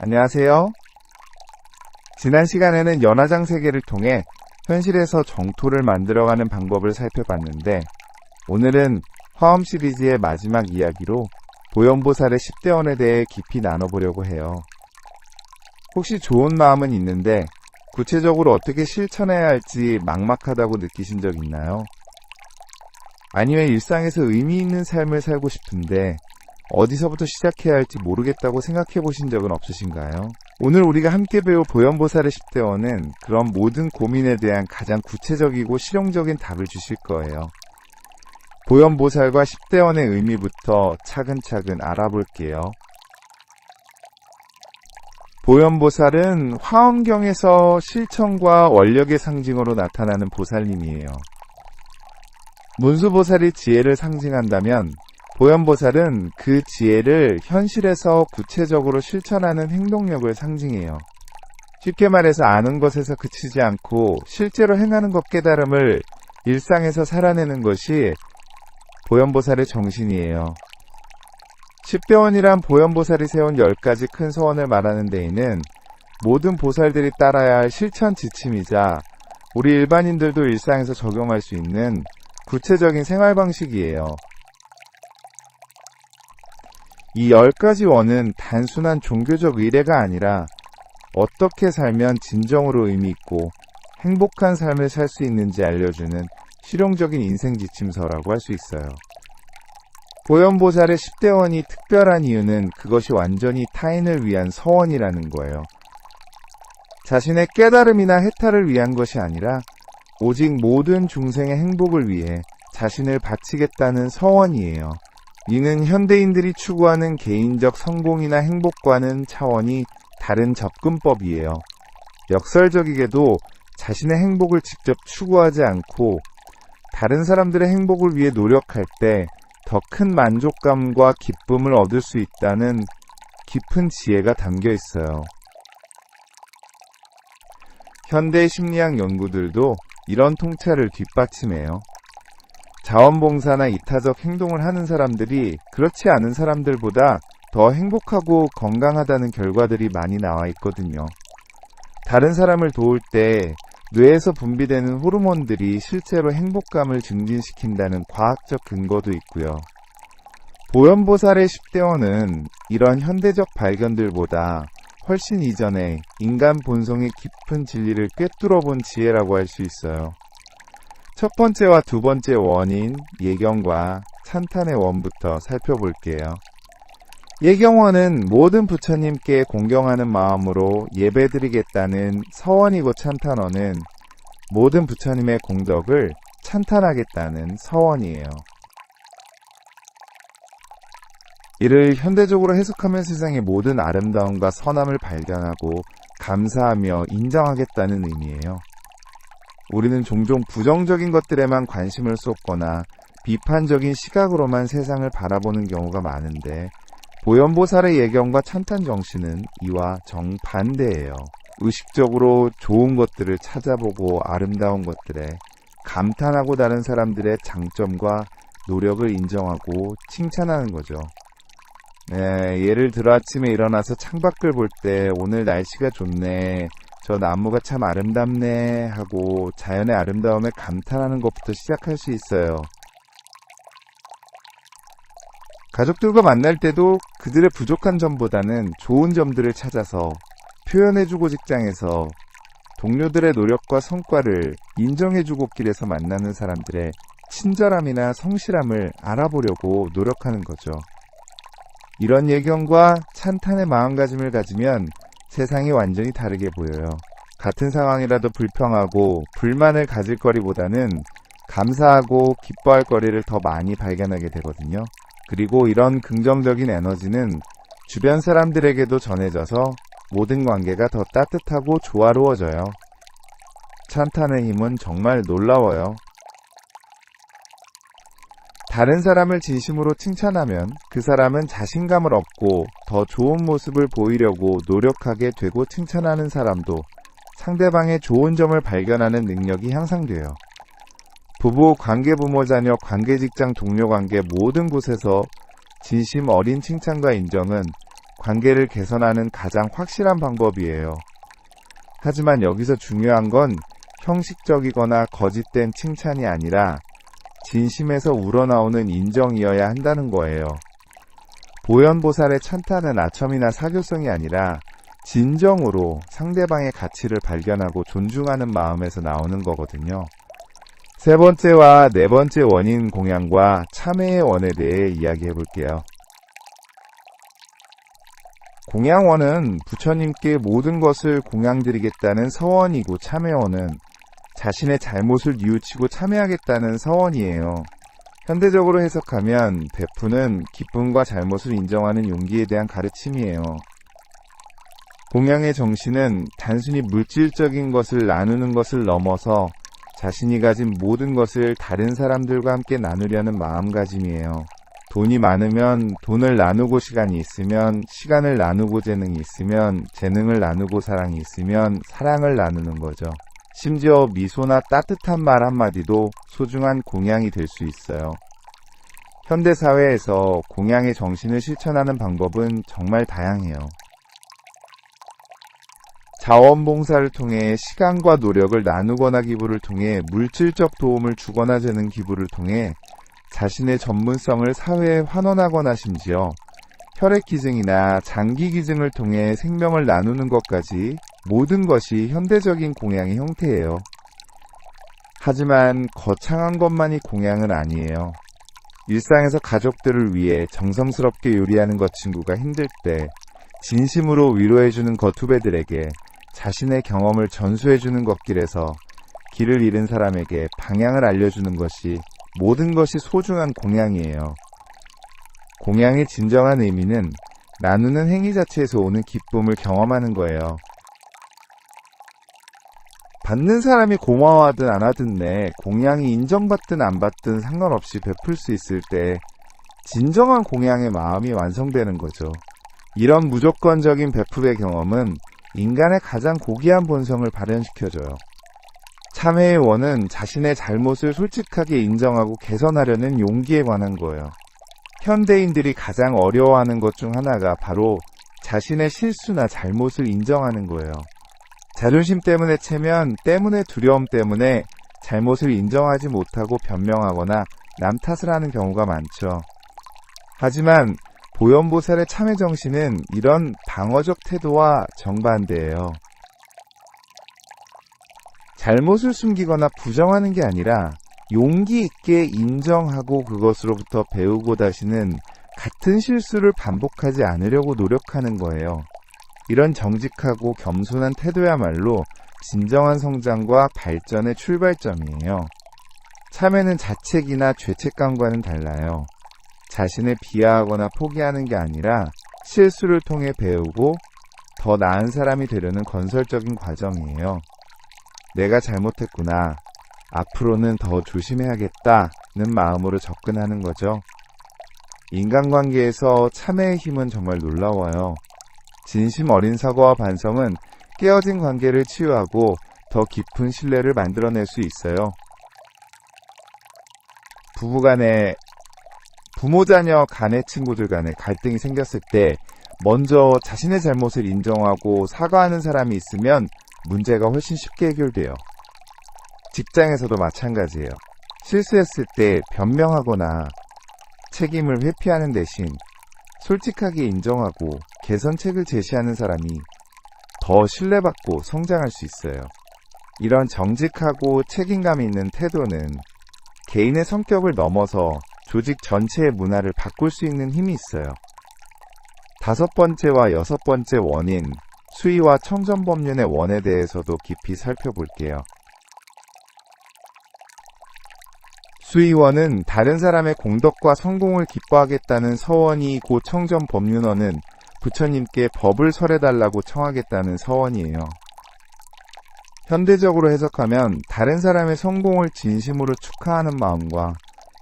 안녕하세요. 지난 시간에는 연화장 세계를 통해 현실에서 정토를 만들어가는 방법을 살펴봤는데 오늘은 화엄 시리즈의 마지막 이야기로 보현보살의 10대원에 대해 깊이 나눠보려고 해요. 혹시 좋은 마음은 있는데 구체적으로 어떻게 실천해야 할지 막막하다고 느끼신 적 있나요? 아니면 일상에서 의미 있는 삶을 살고 싶은데 어디서부터 시작해야 할지 모르겠다고 생각해 보신 적은 없으신가요? 오늘 우리가 함께 배울 보현보살의 10대원은 그런 모든 고민에 대한 가장 구체적이고 실용적인 답을 주실 거예요. 보현보살과 10대원의 의미부터 차근차근 알아볼게요. 보현보살은 화엄경에서 실천과 원력의 상징으로 나타나는 보살님이에요. 문수보살이 지혜를 상징한다면 보현보살은 그 지혜를 현실에서 구체적으로 실천하는 행동력을 상징해요. 쉽게 말해서 아는 것에서 그치지 않고 실제로 행하는 것 깨달음을 일상에서 살아내는 것이 보현보살의 정신이에요. 10대원이란 보현보살이 세운 10가지 큰 소원을 말하는 데에는 모든 보살들이 따라야 할 실천 지침이자 우리 일반인들도 일상에서 적용할 수 있는 구체적인 생활 방식이에요. 이 10가지 원은 단순한 종교적 의례가 아니라 어떻게 살면 진정으로 의미 있고 행복한 삶을 살 수 있는지 알려주는 실용적인 인생 지침서라고 할 수 있어요. 보현보살의 10대원이 특별한 이유는 그것이 완전히 타인을 위한 서원이라는 거예요. 자신의 깨달음이나 해탈을 위한 것이 아니라 오직 모든 중생의 행복을 위해 자신을 바치겠다는 서원이에요. 이는 현대인들이 추구하는 개인적 성공이나 행복과는 차원이 다른 접근법이에요. 역설적이게도 자신의 행복을 직접 추구하지 않고 다른 사람들의 행복을 위해 노력할 때 더 큰 만족감과 기쁨을 얻을 수 있다는 깊은 지혜가 담겨 있어요. 현대 심리학 연구들도 이런 통찰을 뒷받침해요. 자원봉사나 이타적 행동을 하는 사람들이 그렇지 않은 사람들보다 더 행복하고 건강하다는 결과들이 많이 나와 있거든요. 다른 사람을 도울 때 뇌에서 분비되는 호르몬들이 실제로 행복감을 증진시킨다는 과학적 근거도 있고요. 보현보살의 10대원은 이런 현대적 발견들보다 훨씬 이전에 인간 본성의 깊은 진리를 꿰뚫어 본 지혜라고 할 수 있어요. 첫 번째와 두 번째 원인, 예경과 찬탄의 원부터 살펴볼게요. 예경원은 모든 부처님께 공경하는 마음으로 예배드리겠다는 서원이고 찬탄원은 모든 부처님의 공덕을 찬탄하겠다는 서원이에요. 이를 현대적으로 해석하면 세상의 모든 아름다움과 선함을 발견하고 감사하며 인정하겠다는 의미예요. 우리는 종종 부정적인 것들에만 관심을 쏟거나 비판적인 시각으로만 세상을 바라보는 경우가 많은데 보현보살의 예경과 찬탄 정신은 이와 정반대예요. 의식적으로 좋은 것들을 찾아보고 아름다운 것들에 감탄하고 다른 사람들의 장점과 노력을 인정하고 칭찬하는 거죠. 네, 예를 들어 아침에 일어나서 창밖을 볼 때 오늘 날씨가 좋네. 저 나무가 참 아름답네 하고 자연의 아름다움에 감탄하는 것부터 시작할 수 있어요. 가족들과 만날 때도 그들의 부족한 점보다는 좋은 점들을 찾아서 표현해주고 직장에서 동료들의 노력과 성과를 인정해주고 길에서 만나는 사람들의 친절함이나 성실함을 알아보려고 노력하는 거죠. 이런 예경과 찬탄의 마음가짐을 가지면 세상이 완전히 다르게 보여요. 같은 상황이라도 불평하고 불만을 가질 거리보다는 감사하고 기뻐할 거리를 더 많이 발견하게 되거든요. 그리고 이런 긍정적인 에너지는 주변 사람들에게도 전해져서 모든 관계가 더 따뜻하고 조화로워져요. 찬탄의 힘은 정말 놀라워요. 다른 사람을 진심으로 칭찬하면 그 사람은 자신감을 얻고 더 좋은 모습을 보이려고 노력하게 되고 칭찬하는 사람도 상대방의 좋은 점을 발견하는 능력이 향상돼요. 부부, 관계 부모, 자녀, 관계 직장, 동료 관계 모든 곳에서 진심 어린 칭찬과 인정은 관계를 개선하는 가장 확실한 방법이에요. 하지만 여기서 중요한 건 형식적이거나 거짓된 칭찬이 아니라 진심에서 우러나오는 인정이어야 한다는 거예요. 보현보살의 찬탄은 아첨이나 사교성이 아니라 진정으로 상대방의 가치를 발견하고 존중하는 마음에서 나오는 거거든요. 세 번째와 네 번째 원인 공양과 참회의 원에 대해 이야기해 볼게요. 공양원은 부처님께 모든 것을 공양드리겠다는 서원이고 참회원은 자신의 잘못을 뉘우치고 참회하겠다는 서원이에요. 현대적으로 해석하면 베푸는 기쁨과 잘못을 인정하는 용기에 대한 가르침이에요. 공양의 정신은 단순히 물질적인 것을 나누는 것을 넘어서 자신이 가진 모든 것을 다른 사람들과 함께 나누려는 마음가짐이에요. 돈이 많으면 돈을 나누고 시간이 있으면 시간을 나누고 재능이 있으면 재능을 나누고 사랑이 있으면 사랑을 나누는 거죠. 심지어 미소나 따뜻한 말 한마디도 소중한 공양이 될 수 있어요. 현대 사회에서 공양의 정신을 실천하는 방법은 정말 다양해요. 자원봉사를 통해 시간과 노력을 나누거나 기부를 통해 물질적 도움을 주거나 재는 기부를 통해 자신의 전문성을 사회에 환원하거나 심지어 혈액 기증이나 장기 기증을 통해 생명을 나누는 것까지 모든 것이 현대적인 공양의 형태예요. 하지만 거창한 것만이 공양은 아니에요. 일상에서 가족들을 위해 정성스럽게 요리하는 것 친구가 힘들 때 진심으로 위로해주는 것 후배들에게 자신의 경험을 전수해주는 것길에서 길을 잃은 사람에게 방향을 알려주는 것이 모든 것이 소중한 공양이에요. 공양의 진정한 의미는 나누는 행위 자체에서 오는 기쁨을 경험하는 거예요. 받는 사람이 고마워하든 안 하든 내 공양이 인정받든 안 받든 상관없이 베풀 수 있을 때 진정한 공양의 마음이 완성되는 거죠. 이런 무조건적인 베풀의 경험은 인간의 가장 고귀한 본성을 발현시켜줘요. 참회의 원은 자신의 잘못을 솔직하게 인정하고 개선하려는 용기에 관한 거예요. 현대인들이 가장 어려워하는 것 중 하나가 바로 자신의 실수나 잘못을 인정하는 거예요. 자존심 때문에 체면, 때문에 두려움 때문에 잘못을 인정하지 못하고 변명하거나 남 탓을 하는 경우가 많죠. 하지만 보현보살의 참회 정신은 이런 방어적 태도와 정반대예요. 잘못을 숨기거나 부정하는 게 아니라 용기 있게 인정하고 그것으로부터 배우고 다시는 같은 실수를 반복하지 않으려고 노력하는 거예요. 이런 정직하고 겸손한 태도야말로 진정한 성장과 발전의 출발점이에요. 참회는 자책이나 죄책감과는 달라요. 자신을 비하하거나 포기하는 게 아니라 실수를 통해 배우고 더 나은 사람이 되려는 건설적인 과정이에요. 내가 잘못했구나. 앞으로는 더 조심해야겠다는 마음으로 접근하는 거죠. 인간관계에서 참회의 힘은 정말 놀라워요. 진심 어린 사과와 반성은 깨어진 관계를 치유하고 더 깊은 신뢰를 만들어낼 수 있어요. 부부 간에 부모 자녀 간의 친구들 간에 갈등이 생겼을 때 먼저 자신의 잘못을 인정하고 사과하는 사람이 있으면 문제가 훨씬 쉽게 해결돼요. 직장에서도 마찬가지예요. 실수했을 때 변명하거나 책임을 회피하는 대신 솔직하게 인정하고 개선책을 제시하는 사람이 더 신뢰받고 성장할 수 있어요. 이런 정직하고 책임감 있는 태도는 개인의 성격을 넘어서 조직 전체의 문화를 바꿀 수 있는 힘이 있어요. 다섯 번째와 여섯 번째 원인, 수의와 청전법륜의 원에 대해서도 깊이 살펴볼게요. 수의원은 다른 사람의 공덕과 성공을 기뻐하겠다는 서원이 고 청전법륜원은 부처님께 법을 설해달라고 청하겠다는 서원이에요. 현대적으로 해석하면 다른 사람의 성공을 진심으로 축하하는 마음과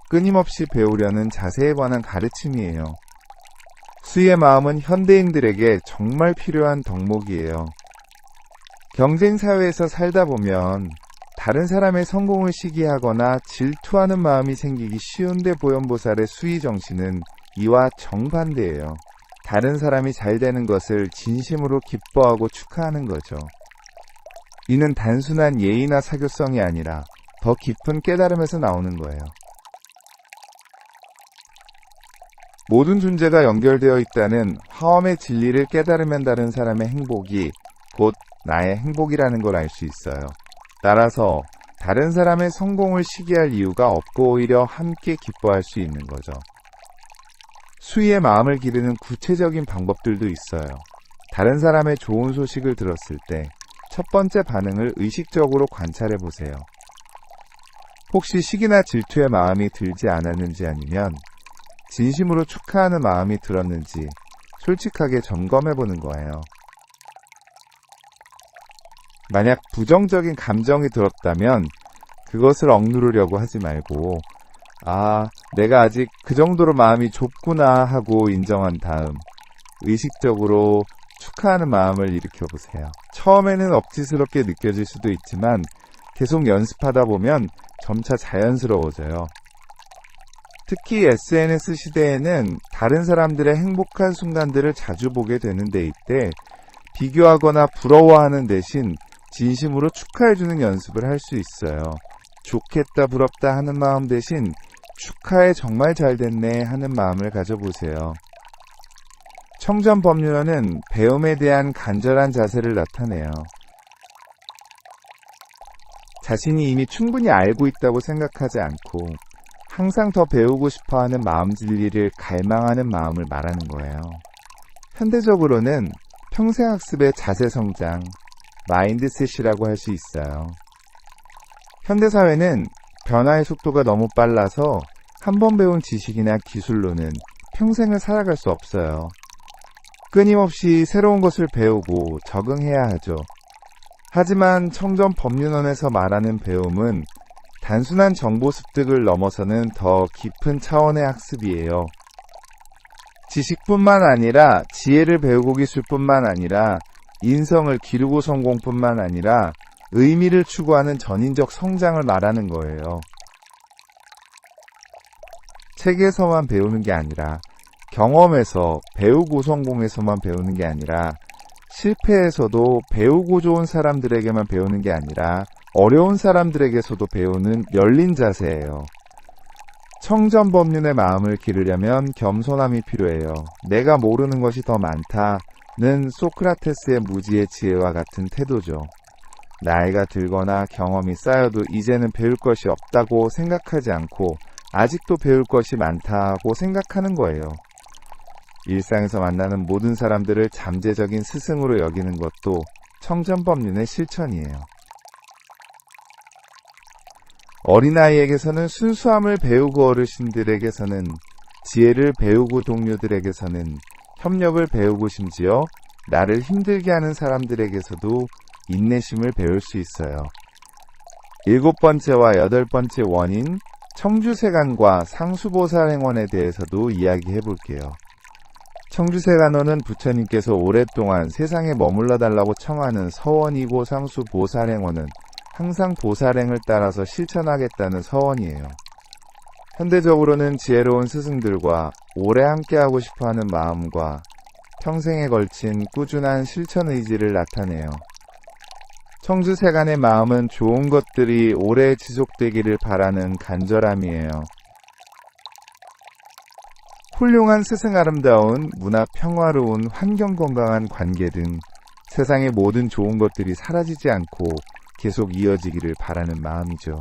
끊임없이 배우려는 자세에 관한 가르침이에요. 수의 마음은 현대인들에게 정말 필요한 덕목이에요. 경쟁 사회에서 살다 보면 다른 사람의 성공을 시기하거나 질투하는 마음이 생기기 쉬운데 보현보살의 수의 정신은 이와 정반대예요. 다른 사람이 잘 되는 것을 진심으로 기뻐하고 축하하는 거죠. 이는 단순한 예의나 사교성이 아니라 더 깊은 깨달음에서 나오는 거예요. 모든 존재가 연결되어 있다는 화엄의 진리를 깨달으면 다른 사람의 행복이 곧 나의 행복이라는 걸 알 수 있어요. 따라서 다른 사람의 성공을 시기할 이유가 없고 오히려 함께 기뻐할 수 있는 거죠. 수위의 마음을 기르는 구체적인 방법들도 있어요. 다른 사람의 좋은 소식을 들었을 때 첫 번째 반응을 의식적으로 관찰해 보세요. 혹시 시기나 질투의 마음이 들지 않았는지 아니면 진심으로 축하하는 마음이 들었는지 솔직하게 점검해 보는 거예요. 만약 부정적인 감정이 들었다면 그것을 억누르려고 하지 말고, 아, 내가 아직 그 정도로 마음이 좁구나 하고 인정한 다음, 의식적으로 축하하는 마음을 일으켜 보세요. 처음에는 억지스럽게 느껴질 수도 있지만, 계속 연습하다 보면 점차 자연스러워져요. 특히 SNS 시대에는 다른 사람들의 행복한 순간들을 자주 보게 되는데 이때 비교하거나 부러워하는 대신 진심으로 축하해주는 연습을 할 수 있어요. 좋겠다, 부럽다 하는 마음 대신 축하해 정말 잘 됐네 하는 마음을 가져보세요. 청전 법률어는 배움에 대한 간절한 자세를 나타내요. 자신이 이미 충분히 알고 있다고 생각하지 않고 항상 더 배우고 싶어 하는 마음 진리를 갈망하는 마음을 말하는 거예요. 현대적으로는 평생학습의 자세 성장, 마인드셋이라고 할 수 있어요. 현대사회는 변화의 속도가 너무 빨라서 한 번 배운 지식이나 기술로는 평생을 살아갈 수 없어요. 끊임없이 새로운 것을 배우고 적응해야 하죠. 하지만 청전 법률원에서 말하는 배움은 단순한 정보 습득을 넘어서는 더 깊은 차원의 학습이에요. 지식뿐만 아니라 지혜를 배우고 기술뿐만 아니라 인성을 기르고 성공뿐만 아니라 의미를 추구하는 전인적 성장을 말하는 거예요. 책에서만 배우는 게 아니라 경험에서 배우고 성공에서만 배우는 게 아니라 실패에서도 배우고 좋은 사람들에게만 배우는 게 아니라 어려운 사람들에게서도 배우는 열린 자세예요. 청전법륜의 마음을 기르려면 겸손함이 필요해요. 내가 모르는 것이 더 많다는 소크라테스의 무지의 지혜와 같은 태도죠. 나이가 들거나 경험이 쌓여도 이제는 배울 것이 없다고 생각하지 않고 아직도 배울 것이 많다고 생각하는 거예요. 일상에서 만나는 모든 사람들을 잠재적인 스승으로 여기는 것도 청전법륜의 실천이에요. 어린아이에게서는 순수함을 배우고 어르신들에게서는 지혜를 배우고 동료들에게서는 협력을 배우고 심지어 나를 힘들게 하는 사람들에게서도 인내심을 배울 수 있어요. 일곱 번째와 여덟 번째 원인, 청주세간과 상수보살행원에 대해서도 이야기해 볼게요. 청주세간원은 부처님께서 오랫동안 세상에 머물러 달라고 청하는 서원이고 상수보살행원은 항상 보살행을 따라서 실천하겠다는 서원이에요. 현대적으로는 지혜로운 스승들과 오래 함께하고 싶어 하는 마음과 평생에 걸친 꾸준한 실천 의지를 나타내요. 청주세간의 마음은 좋은 것들이 오래 지속되기를 바라는 간절함이에요. 훌륭한 스승 아름다운 문화 평화로운 환경 건강한 관계 등 세상의 모든 좋은 것들이 사라지지 않고 계속 이어지기를 바라는 마음이죠.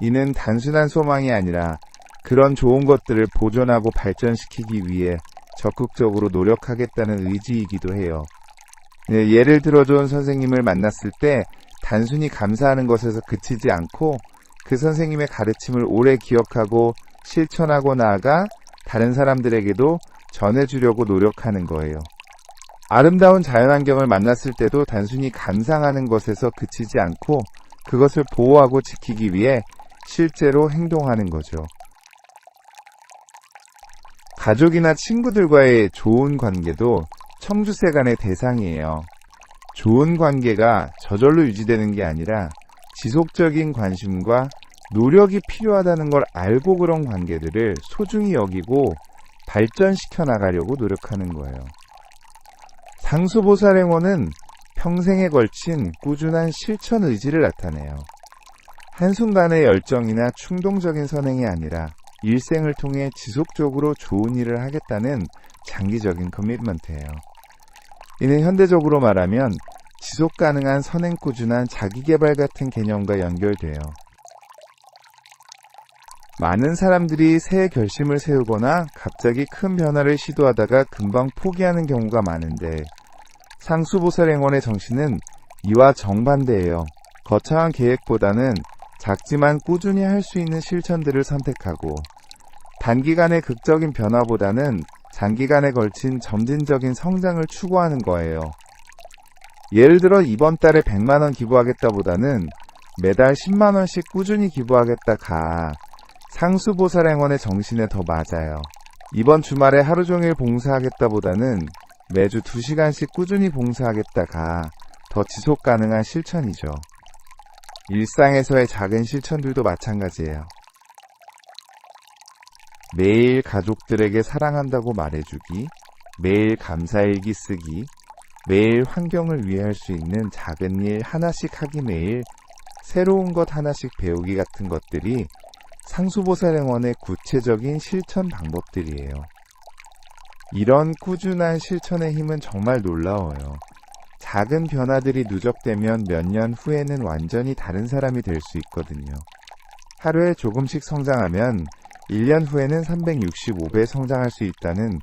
이는 단순한 소망이 아니라 그런 좋은 것들을 보존하고 발전시키기 위해 적극적으로 노력하겠다는 의지이기도 해요. 예, 예를 들어 좋은 선생님을 만났을 때 단순히 감사하는 것에서 그치지 않고 그 선생님의 가르침을 오래 기억하고 실천하고 나아가 다른 사람들에게도 전해주려고 노력하는 거예요. 아름다운 자연환경을 만났을 때도 단순히 감상하는 것에서 그치지 않고 그것을 보호하고 지키기 위해 실제로 행동하는 거죠. 가족이나 친구들과의 좋은 관계도 청주세간의 대상이에요. 좋은 관계가 저절로 유지되는 게 아니라 지속적인 관심과 노력이 필요하다는 걸 알고 그런 관계들을 소중히 여기고 발전시켜 나가려고 노력하는 거예요. 상수보살행원은 평생에 걸친 꾸준한 실천 의지를 나타내요. 한순간의 열정이나 충동적인 선행이 아니라 일생을 통해 지속적으로 좋은 일을 하겠다는 장기적인 커미트먼트예요. 이는 현대적으로 말하면 지속 가능한 선행 꾸준한 자기개발 같은 개념과 연결돼요. 많은 사람들이 새 결심을 세우거나 갑자기 큰 변화를 시도하다가 금방 포기하는 경우가 많은데 상수보살행원의 정신은 이와 정반대예요. 거창한 계획보다는 작지만 꾸준히 할 수 있는 실천들을 선택하고 단기간의 극적인 변화보다는 장기간에 걸친 점진적인 성장을 추구하는 거예요. 예를 들어 이번 달에 100만원 기부하겠다보다는 매달 10만원씩 꾸준히 기부하겠다 가 상수보살행원의 정신에 더 맞아요. 이번 주말에 하루 종일 봉사하겠다보다는 매주 2시간씩 꾸준히 봉사하겠다 가 더 지속 가능한 실천이죠. 일상에서의 작은 실천들도 마찬가지예요. 매일 가족들에게 사랑한다고 말해주기, 매일 감사일기 쓰기, 매일 환경을 위해 할 수 있는 작은 일 하나씩 하기 매일 새로운 것 하나씩 배우기 같은 것들이 상수보살행원의 구체적인 실천 방법들이에요. 이런 꾸준한 실천의 힘은 정말 놀라워요. 작은 변화들이 누적되면 몇 년 후에는 완전히 다른 사람이 될 수 있거든요. 하루에 조금씩 성장하면 1년 후에는 365배 성장할 수 있다는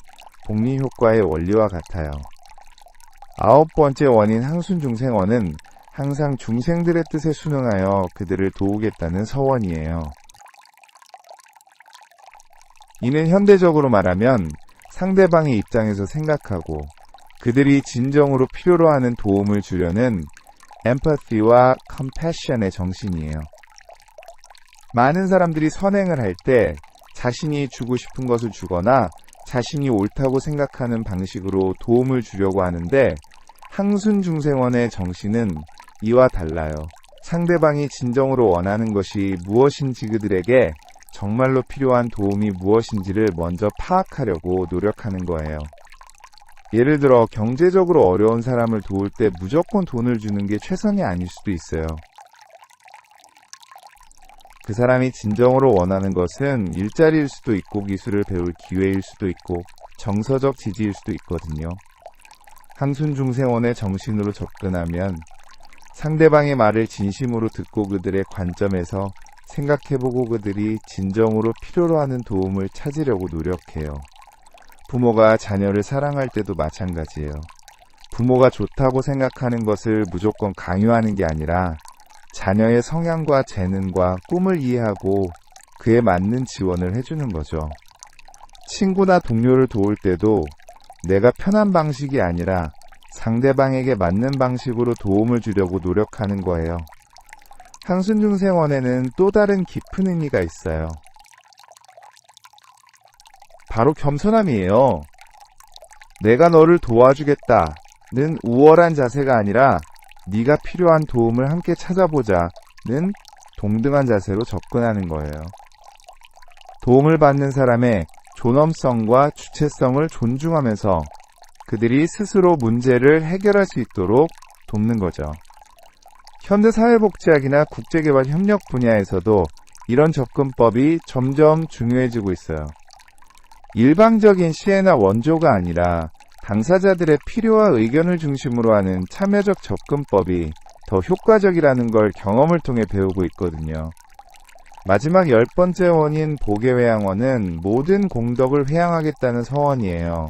복리 효과의 원리와 같아요. 아홉 번째 원인 항순중생원은 항상 중생들의 뜻에 순응하여 그들을 도우겠다는 서원이에요. 이는 현대적으로 말하면 상대방의 입장에서 생각하고 그들이 진정으로 필요로 하는 도움을 주려는 empathy와 compassion의 정신이에요. 많은 사람들이 선행을 할 때 자신이 주고 싶은 것을 주거나 자신이 옳다고 생각하는 방식으로 도움을 주려고 하는데 항순 중생원의 정신은 이와 달라요. 상대방이 진정으로 원하는 것이 무엇인지 그들에게 정말로 필요한 도움이 무엇인지를 먼저 파악하려고 노력하는 거예요. 예를 들어 경제적으로 어려운 사람을 도울 때 무조건 돈을 주는 게 최선이 아닐 수도 있어요. 그 사람이 진정으로 원하는 것은 일자리일 수도 있고 기술을 배울 기회일 수도 있고 정서적 지지일 수도 있거든요. 항순중생원의 정신으로 접근하면 상대방의 말을 진심으로 듣고 그들의 관점에서 생각해보고 그들이 진정으로 필요로 하는 도움을 찾으려고 노력해요. 부모가 자녀를 사랑할 때도 마찬가지예요. 부모가 좋다고 생각하는 것을 무조건 강요하는 게 아니라 자녀의 성향과 재능과 꿈을 이해하고 그에 맞는 지원을 해주는 거죠. 친구나 동료를 도울 때도 내가 편한 방식이 아니라 상대방에게 맞는 방식으로 도움을 주려고 노력하는 거예요. 항순중생원에는 또 다른 깊은 의미가 있어요. 바로 겸손함이에요. 내가 너를 도와주겠다는 우월한 자세가 아니라 네가 필요한 도움을 함께 찾아보자는 동등한 자세로 접근하는 거예요. 도움을 받는 사람의 존엄성과 주체성을 존중하면서 그들이 스스로 문제를 해결할 수 있도록 돕는 거죠. 현대 사회복지학이나 국제개발 협력 분야에서도 이런 접근법이 점점 중요해지고 있어요. 일방적인 시혜나 원조가 아니라 당사자들의 필요와 의견을 중심으로 하는 참여적 접근법이 더 효과적이라는 걸 경험을 통해 배우고 있거든요. 마지막 열 번째 원인 보계회양원은 모든 공덕을 회양하겠다는 서원이에요.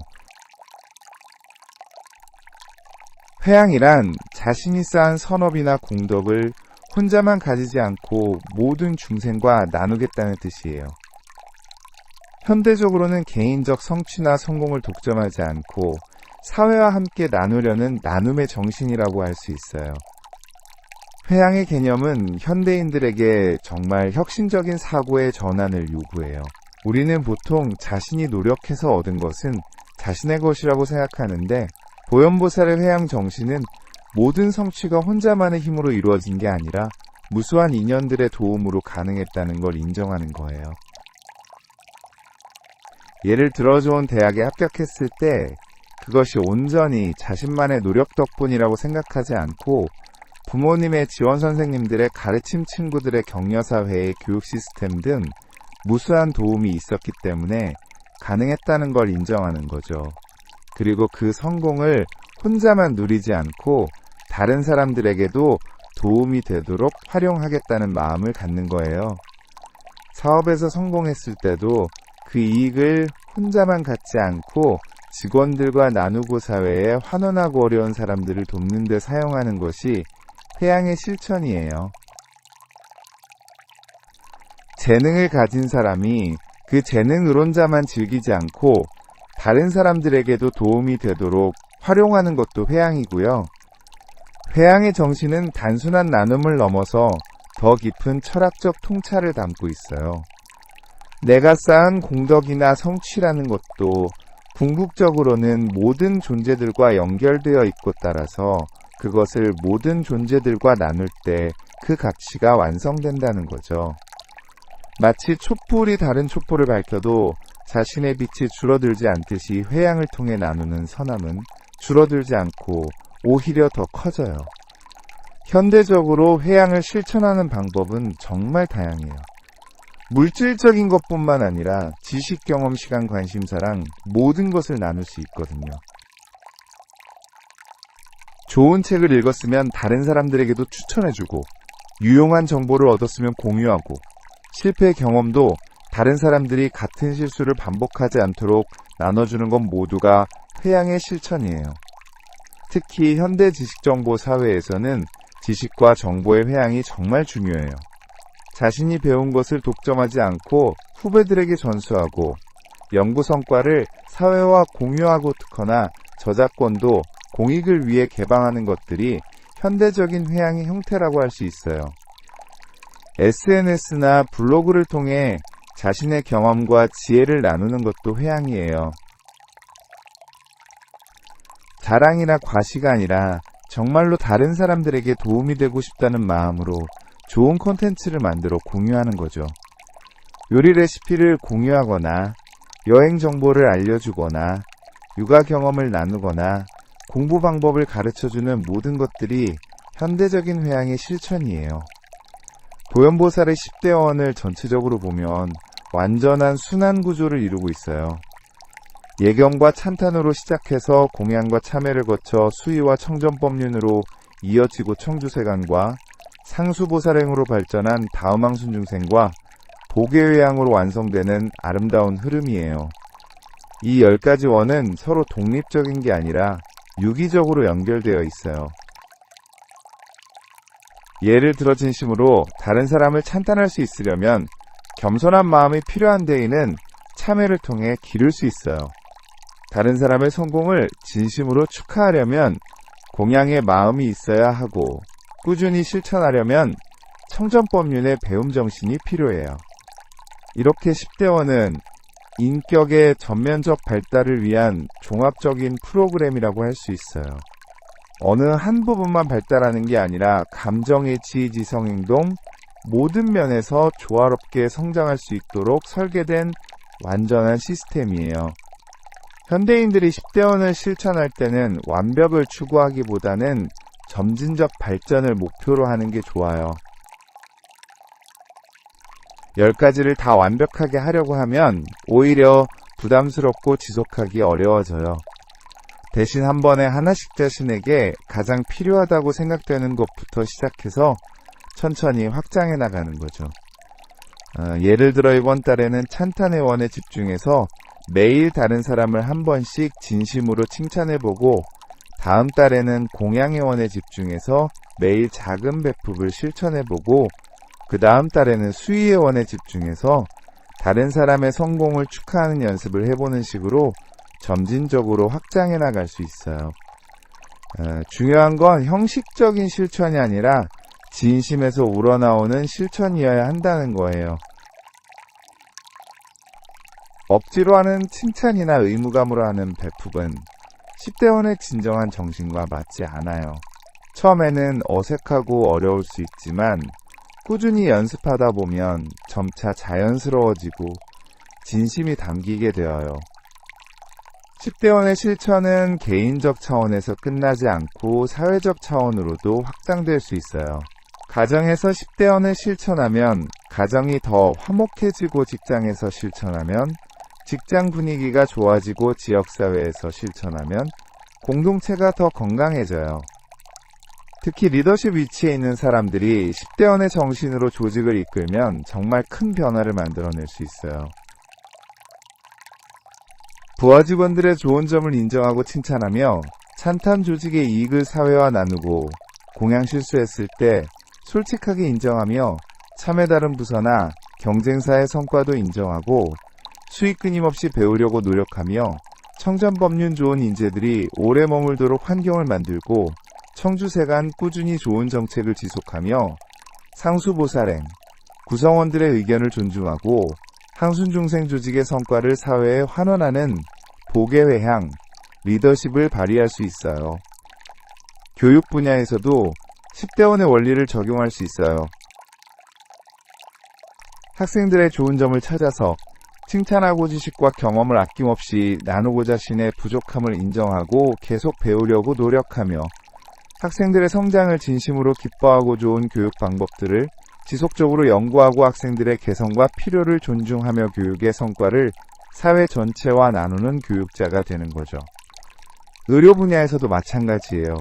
회양이란 자신이 쌓은 선업이나 공덕을 혼자만 가지지 않고 모든 중생과 나누겠다는 뜻이에요. 현대적으로는 개인적 성취나 성공을 독점하지 않고 사회와 함께 나누려는 나눔의 정신이라고 할 수 있어요. 회양의 개념은 현대인들에게 정말 혁신적인 사고의 전환을 요구해요. 우리는 보통 자신이 노력해서 얻은 것은 자신의 것이라고 생각하는데 보현보살의 회양 정신은 모든 성취가 혼자만의 힘으로 이루어진 게 아니라 무수한 인연들의 도움으로 가능했다는 걸 인정하는 거예요. 예를 들어 좋은 대학에 합격했을 때 그것이 온전히 자신만의 노력 덕분이라고 생각하지 않고 부모님의 지원 선생님들의 가르침 친구들의 격려사회의 교육 시스템 등 무수한 도움이 있었기 때문에 가능했다는 걸 인정하는 거죠. 그리고 그 성공을 혼자만 누리지 않고 다른 사람들에게도 도움이 되도록 활용하겠다는 마음을 갖는 거예요. 사업에서 성공했을 때도 그 이익을 혼자만 갖지 않고 직원들과 나누고 사회에 환원하고 어려운 사람들을 돕는 데 사용하는 것이 회양의 실천이에요. 재능을 가진 사람이 그 재능으론자만 즐기지 않고 다른 사람들에게도 도움이 되도록 활용하는 것도 회양이고요. 회양의 정신은 단순한 나눔을 넘어서 더 깊은 철학적 통찰을 담고 있어요. 내가 쌓은 공덕이나 성취라는 것도 궁극적으로는 모든 존재들과 연결되어 있고 따라서 그것을 모든 존재들과 나눌 때 그 가치가 완성된다는 거죠. 마치 촛불이 다른 촛불을 밝혀도 자신의 빛이 줄어들지 않듯이 회양을 통해 나누는 선함은 줄어들지 않고 오히려 더 커져요. 현대적으로 회양을 실천하는 방법은 정말 다양해요. 물질적인 것뿐만 아니라 지식, 경험, 시간, 관심사랑 모든 것을 나눌 수 있거든요. 좋은 책을 읽었으면 다른 사람들에게도 추천해주고, 유용한 정보를 얻었으면 공유하고, 실패 경험도 다른 사람들이 같은 실수를 반복하지 않도록 나눠주는 건 모두가 회양의 실천이에요. 특히 현대 지식정보 사회에서는 지식과 정보의 회양이 정말 중요해요. 자신이 배운 것을 독점하지 않고 후배들에게 전수하고 연구 성과를 사회와 공유하고 특허나 저작권도 공익을 위해 개방하는 것들이 현대적인 회양의 형태라고 할 수 있어요. SNS나 블로그를 통해 자신의 경험과 지혜를 나누는 것도 회양이에요. 자랑이나 과시가 아니라 정말로 다른 사람들에게 도움이 되고 싶다는 마음으로 좋은 콘텐츠를 만들어 공유하는 거죠. 요리 레시피를 공유하거나 여행 정보를 알려주거나 육아 경험을 나누거나 공부 방법을 가르쳐주는 모든 것들이 현대적인 회양의 실천이에요. 고연보살의 10대원을 전체적으로 보면 완전한 순환 구조를 이루고 있어요. 예경과 찬탄으로 시작해서 공양과 참회를 거쳐 수의와 청전법륜으로 이어지고 청주세관과 상수보살행으로 발전한 다음왕순중생과 보계회양으로 완성되는 아름다운 흐름이에요. 이열 가지 원은 서로 독립적인 게 아니라 유기적으로 연결되어 있어요. 예를 들어 진심으로 다른 사람을 찬탄할 수 있으려면 겸손한 마음이 필요한 데에는 참회를 통해 기를 수 있어요. 다른 사람의 성공을 진심으로 축하하려면 공양의 마음이 있어야 하고 꾸준히 실천하려면 청전법륜의 배움 정신이 필요해요. 이렇게 10대원은 인격의 전면적 발달을 위한 종합적인 프로그램이라고 할 수 있어요. 어느 한 부분만 발달하는 게 아니라 감정의 지지성 행동 모든 면에서 조화롭게 성장할 수 있도록 설계된 완전한 시스템이에요. 현대인들이 10대원을 실천할 때는 완벽을 추구하기보다는 점진적 발전을 목표로 하는 게 좋아요. 10가지를 다 완벽하게 하려고 하면 오히려 부담스럽고 지속하기 어려워져요. 대신 한 번에 하나씩 자신에게 가장 필요하다고 생각되는 것부터 시작해서 천천히 확장해 나가는 거죠. 어, 예를 들어 이번 달에는 찬탄의 원에 집중해서 매일 다른 사람을 한 번씩 진심으로 칭찬해보고 다음 달에는 공양의 원에 집중해서 매일 작은 배품을 실천해보고 그 다음 달에는 수의의 원에 집중해서 다른 사람의 성공을 축하하는 연습을 해보는 식으로 점진적으로 확장해 나갈 수 있어요. 어, 중요한 건 형식적인 실천이 아니라 진심에서 우러나오는 실천이어야 한다는 거예요. 억지로 하는 칭찬이나 의무감으로 하는 배품은 10대원의 진정한 정신과 맞지 않아요. 처음에는 어색하고 어려울 수 있지만 꾸준히 연습하다 보면 점차 자연스러워지고 진심이 담기게 되어요. 10대원의 실천은 개인적 차원에서 끝나지 않고 사회적 차원으로도 확장될 수 있어요. 가정에서 10대원을 실천하면 가정이 더 화목해지고 직장에서 실천하면 직장 분위기가 좋아지고 지역사회에서 실천하면 공동체가 더 건강해져요. 특히 리더십 위치에 있는 사람들이 10대원의 정신으로 조직을 이끌면 정말 큰 변화를 만들어낼 수 있어요. 부하 직원들의 좋은 점을 인정하고 칭찬하며 찬탄 조직의 이익을 사회와 나누고 공양 실수했을 때 솔직하게 인정하며 참에 다른 부서나 경쟁사의 성과도 인정하고 수익 끊임없이 배우려고 노력하며 청전법륜 좋은 인재들이 오래 머물도록 환경을 만들고 청주세간 꾸준히 좋은 정책을 지속하며 상수보살행, 구성원들의 의견을 존중하고 항순중생 조직의 성과를 사회에 환원하는 보계회향, 리더십을 발휘할 수 있어요. 교육 분야에서도 10대원의 원리를 적용할 수 있어요. 학생들의 좋은 점을 찾아서 칭찬하고 지식과 경험을 아낌없이 나누고 자신의 부족함을 인정하고 계속 배우려고 노력하며 학생들의 성장을 진심으로 기뻐하고 좋은 교육 방법들을 지속적으로 연구하고 학생들의 개성과 필요를 존중하며 교육의 성과를 사회 전체와 나누는 교육자가 되는 거죠. 의료 분야에서도 마찬가지예요.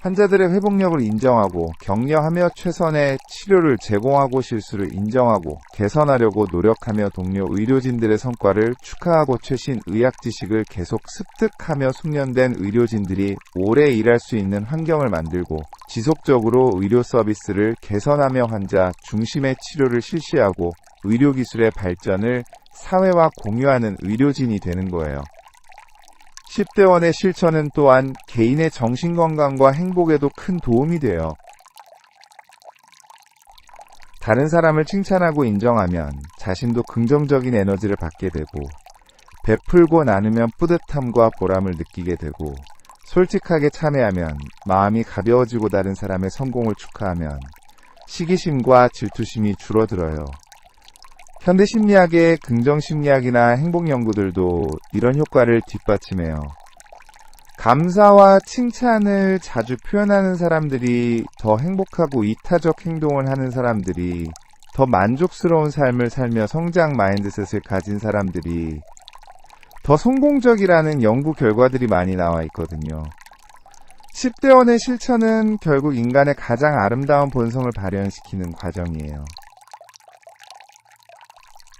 환자들의 회복력을 인정하고 격려하며 최선의 치료를 제공하고 실수를 인정하고 개선하려고 노력하며 동료 의료진들의 성과를 축하하고 최신 의학 지식을 계속 습득하며 숙련된 의료진들이 오래 일할 수 있는 환경을 만들고 지속적으로 의료 서비스를 개선하며 환자 중심의 치료를 실시하고 의료기술의 발전을 사회와 공유하는 의료진이 되는 거예요. 10대원의 실천은 또한 개인의 정신건강과 행복에도 큰 도움이 돼요. 다른 사람을 칭찬하고 인정하면 자신도 긍정적인 에너지를 받게 되고, 베풀고 나누면 뿌듯함과 보람을 느끼게 되고, 솔직하게 참여하면 마음이 가벼워지고 다른 사람의 성공을 축하하면 시기심과 질투심이 줄어들어요. 현대 심리학의 긍정 심리학이나 행복 연구들도 이런 효과를 뒷받침해요. 감사와 칭찬을 자주 표현하는 사람들이 더 행복하고 이타적 행동을 하는 사람들이 더 만족스러운 삶을 살며 성장 마인드셋을 가진 사람들이 더 성공적이라는 연구 결과들이 많이 나와 있거든요. 10대원의 실천은 결국 인간의 가장 아름다운 본성을 발현시키는 과정이에요.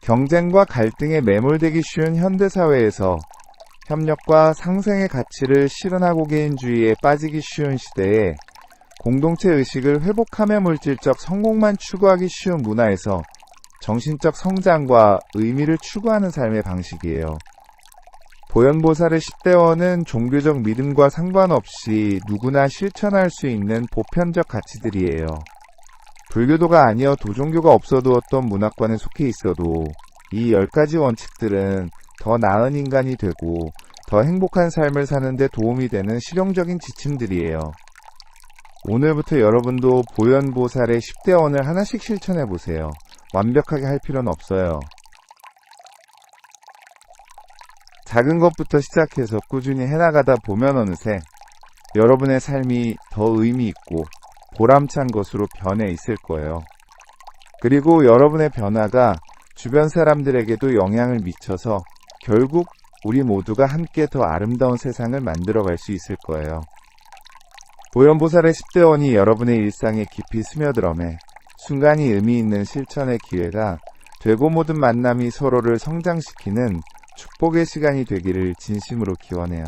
경쟁과 갈등에 매몰되기 쉬운 현대사회에서 협력과 상생의 가치를 실현하고 개인주의에 빠지기 쉬운 시대에 공동체 의식을 회복하며 물질적 성공만 추구하기 쉬운 문화에서 정신적 성장과 의미를 추구하는 삶의 방식이에요. 보현보살의 10대원은 종교적 믿음과 상관없이 누구나 실천할 수 있는 보편적 가치들이에요. 불교도가 아니어 도종교가 없어도 어떤 문화권에 속해 있어도 이 10가지 원칙들은 더 나은 인간이 되고 더 행복한 삶을 사는데 도움이 되는 실용적인 지침들이에요. 오늘부터 여러분도 보현보살의 10대원을 하나씩 실천해 보세요. 완벽하게 할 필요는 없어요. 작은 것부터 시작해서 꾸준히 해나가다 보면 어느새 여러분의 삶이 더 의미 있고 보람찬 것으로 변해 있을 거예요. 그리고 여러분의 변화가 주변 사람들에게도 영향을 미쳐서 결국 우리 모두가 함께 더 아름다운 세상을 만들어갈 수 있을 거예요. 보현보살의 10대원이 여러분의 일상에 깊이 스며들어매 순간이 의미 있는 실천의 기회가 되고 모든 만남이 서로를 성장시키는 축복의 시간이 되기를 진심으로 기원해요.